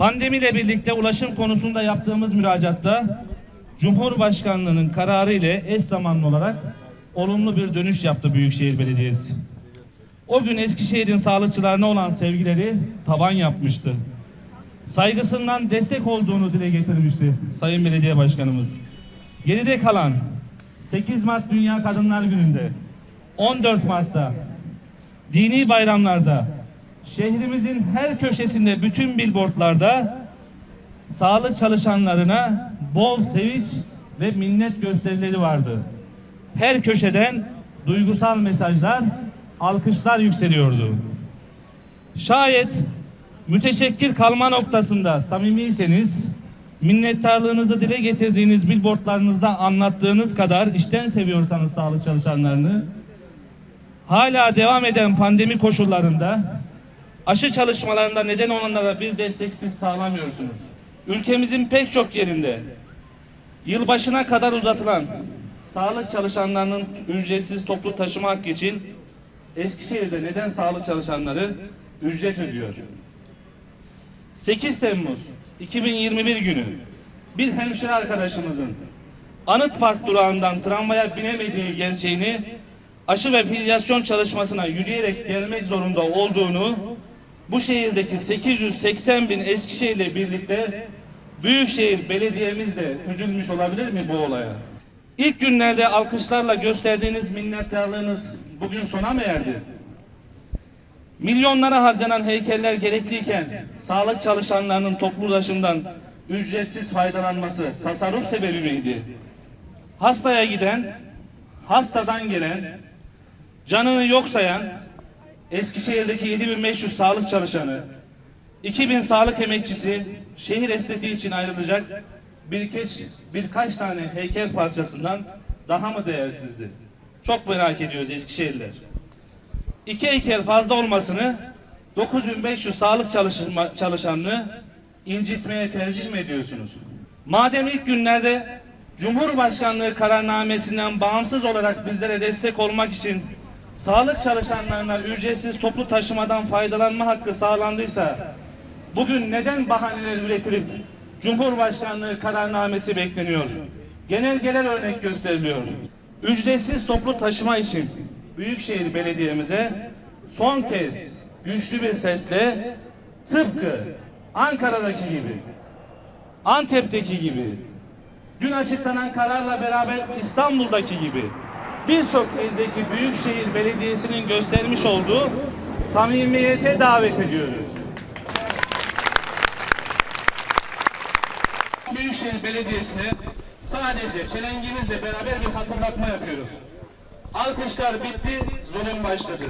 Pandemiyle birlikte ulaşım konusunda yaptığımız müracaatta Cumhurbaşkanlığının kararı ile eş zamanlı olarak olumlu bir dönüş yaptı Büyükşehir Belediyesi. O gün Eskişehir'in sağlıkçılarına olan sevgileri taban yapmıştı. Saygısından destek olduğunu dile getirmişti Sayın Belediye Başkanımız. Geride kalan 8 Mart Dünya Kadınlar Günü'nde, 14 Mart'ta, dini bayramlarda, şehrimizin her köşesinde bütün billboardlarda sağlık çalışanlarına bol sevinç ve minnet gösterileri vardı. Her köşeden duygusal mesajlar, alkışlar yükseliyordu. Şayet müteşekkir kalma noktasında samimiyseniz, minnettarlığınızı dile getirdiğiniz billboardlarınızda anlattığınız kadar işten seviyorsanız sağlık çalışanlarını, hala devam eden pandemi koşullarında aşı çalışmalarında neden olanlara bir desteksiz sağlamıyorsunuz. Ülkemizin pek çok yerinde yılbaşına kadar uzatılan sağlık çalışanlarının ücretsiz toplu taşıma hakkı için Eskişehir'de neden sağlık çalışanları ücret ödüyor? 8 Temmuz 2021 günü bir hemşire arkadaşımızın Anıt Park durağından tramvaya binemediği gerçeğini aşı ve filyasyon çalışmasına yürüyerek gelmek zorunda olduğunu bu şehirdeki 880 bin Eskişehir'le birlikte Büyükşehir Belediye'miz de üzülmüş olabilir mi bu olaya? İlk günlerde alkışlarla gösterdiğiniz minnettarlığınız bugün sona mı erdi? Milyonlara harcanan heykeller gerekliyken sağlık çalışanlarının toplu ulaşımdan ücretsiz faydalanması tasarruf sebebi miydi? Hastaya giden, hastadan gelen, canını yok sayan Eskişehir'deki 7500 sağlık çalışanı, 2000 sağlık emekçisi şehir estetiği için ayrılacak birkaç, birkaç tane heykel parçasından daha mı değersizdi? Çok merak ediyoruz Eskişehirliler. İki heykel fazla olmasını 9500 sağlık çalışanını incitmeye tercih mi ediyorsunuz? Madem ilk günlerde Cumhurbaşkanlığı kararnamesinden bağımsız olarak bizlere destek olmak için sağlık çalışanlarına ücretsiz toplu taşımadan faydalanma hakkı sağlandıysa bugün neden bahaneler üretilip Cumhurbaşkanlığı kararnamesi bekleniyor? Genelgeler örnek gösteriliyor. Ücretsiz toplu taşıma için Büyükşehir Belediye'mize son kez güçlü bir sesle tıpkı Ankara'daki gibi, Antep'teki gibi, dün açıklanan kararla beraber İstanbul'daki gibi birçok ildeki Büyükşehir Belediyesi'nin göstermiş olduğu samimiyete davet ediyoruz. Büyükşehir Belediyesi'ne sadece çelengimizle beraber bir hatırlatma yapıyoruz. Alkışlar bitti, zulüm başladı.